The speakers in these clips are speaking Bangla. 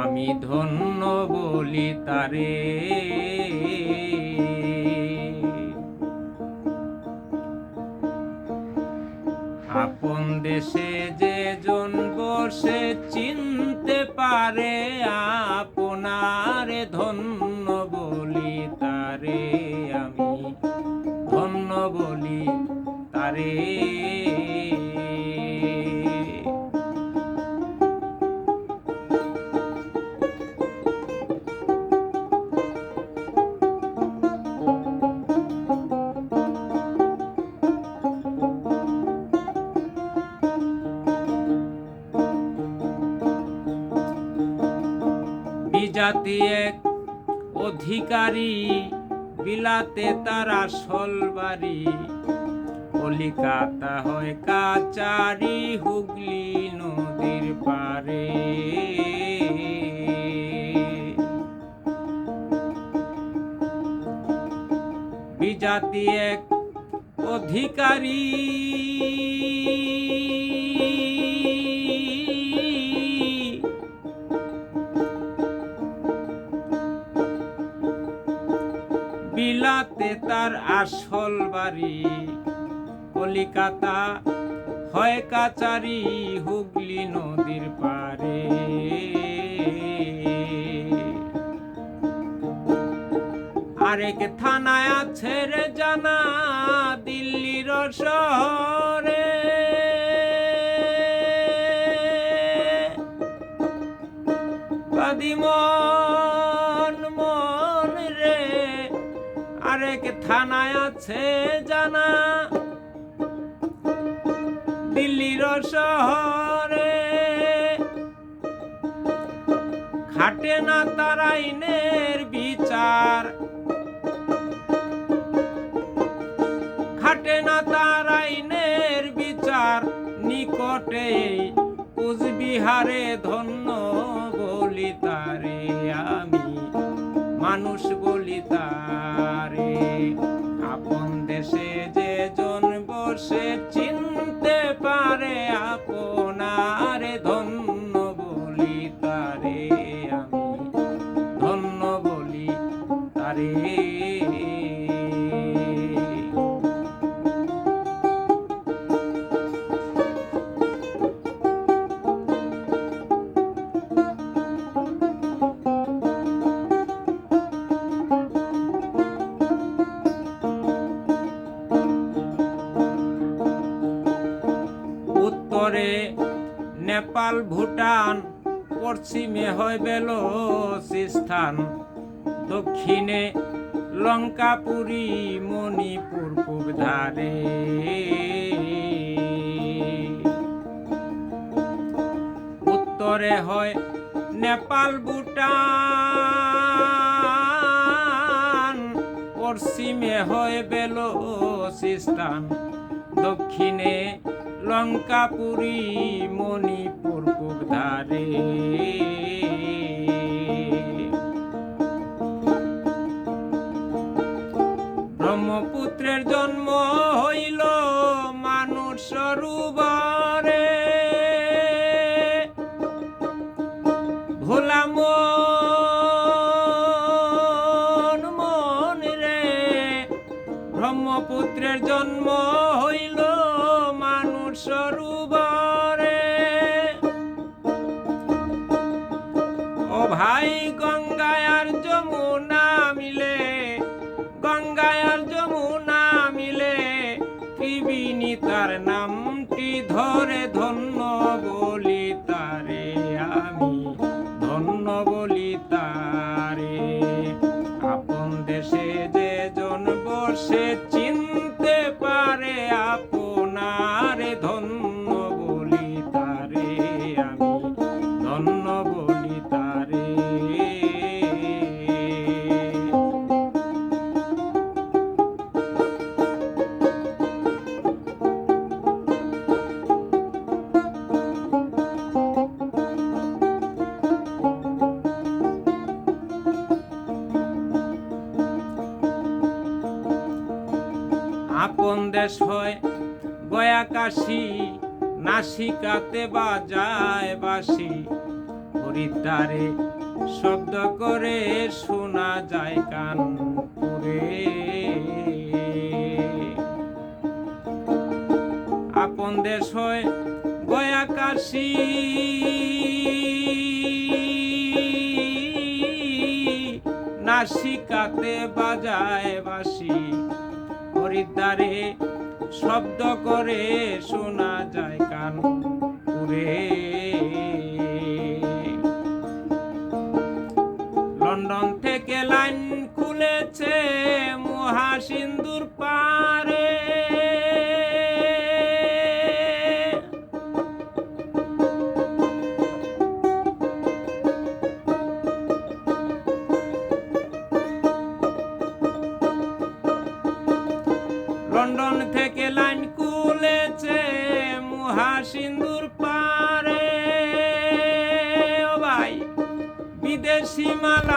আমি ধন্য বলি তারে। আপন দেশে যে জন বসে চিনতে পারে, আপনার ধন্য বলি তারে। আমি ধন্য বলি তারে বিজাতি এক অধিকারী বিলাতে তার আসল বাড়ি। কলিকাতা হয় কাচারি হুগলি নদীর পারে বিজাতি এক অধিকারী। বিলাতে তার আসল বাড়ি কলিকাতা, হয় কাচারি হুগলি নদীর পারে আরেক থানায় আছে রে জানা, দিল্লির শহরে। বাদিমন মন রে, আরেক থানায় আছে জানা শহরে। খাটে না তার আইনের বিচার। খাটে না তার আইনের বিচার। নিকটে কুচবিহারে ধন্য বলি তারে আমি, মানুষ বলি তারে। আপন দেশে যে জন বসে নেপাল ভুটান, পশ্চিমে হয় বেলুচিস্তান দক্ষিণে লঙ্কাপুরী, মণিপুর পূব ধারে। উত্তরে হয় নেপাল, ভুটান, পশ্চিমে হয় বেলুচিস্তান দক্ষিণে লঙ্কাপুরী মণিপুর ধারে ব্রহ্মপুত্রের জন্ম and I'm আপন দেশ হয়। গয়া কাশি নাসিকাতে বাজায় বাসি হরিদ্বারে শব্দ করে শোনা যায় কানপুরে। আপন দেশ হয় গয়া কাশি নাসিকাতে বাজায় বাসি হরিদ্বারে শব্দ করে শোনা যায় কান পুরে লন্ডন থেকে লাইন খুলেছে মহাসিন্দুর পারে মহাসিন্দুর পারে। ও ভাই বিদেশি মাল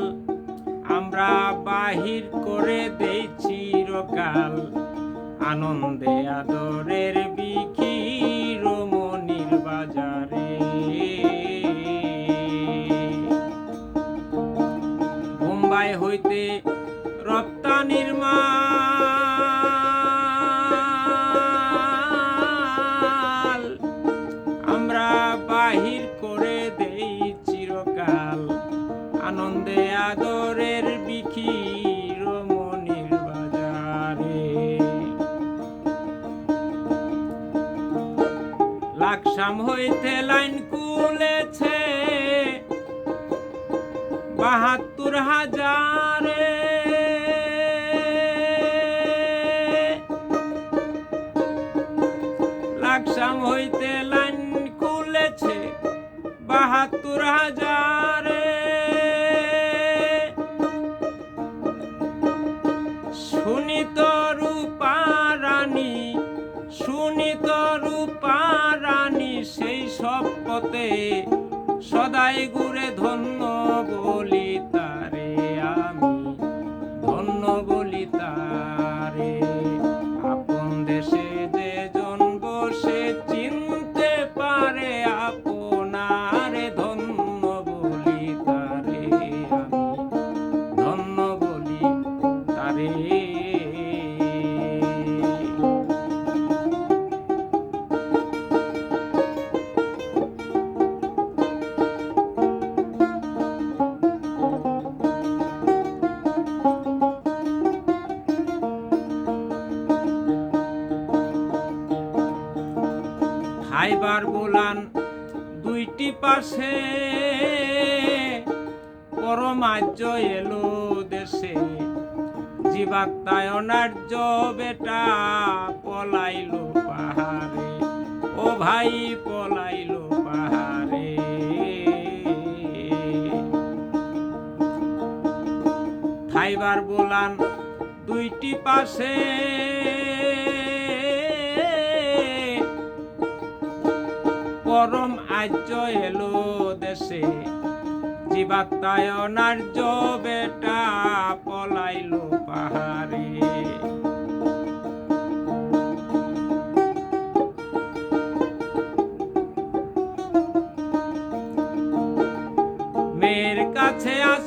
মাল আমরা বাহির করে দেই চিরকাল। আনন্দে আদরের বিখি রমণীর বাজারে। বোম্বাই হইতে রপ্তানির মাল হইতে লাইন কুলেছে। বাহাত্তর হাজারে। লাকসাম হইতে লাইন খুলেছে বাহাত্তর হাজারে। সুনিত রূপারানী পথে সদাই গুরে ধন্য। খাইবার বোলান দুইটি পাশে। পরমাজ্য এলো দেশে। জীবাত্মায়নার্য বেটা পলাইলো পাহাড়ে। ও ভাই, পলাইলো পাহাড়ে। খাইবার বোলান দুইটি পাশে। পরম আর্য এলো দেশে। জীবাত্মায়নার বেটা পলাইলো পাহাড়ে। মেয়ের কাছে আশ্রয়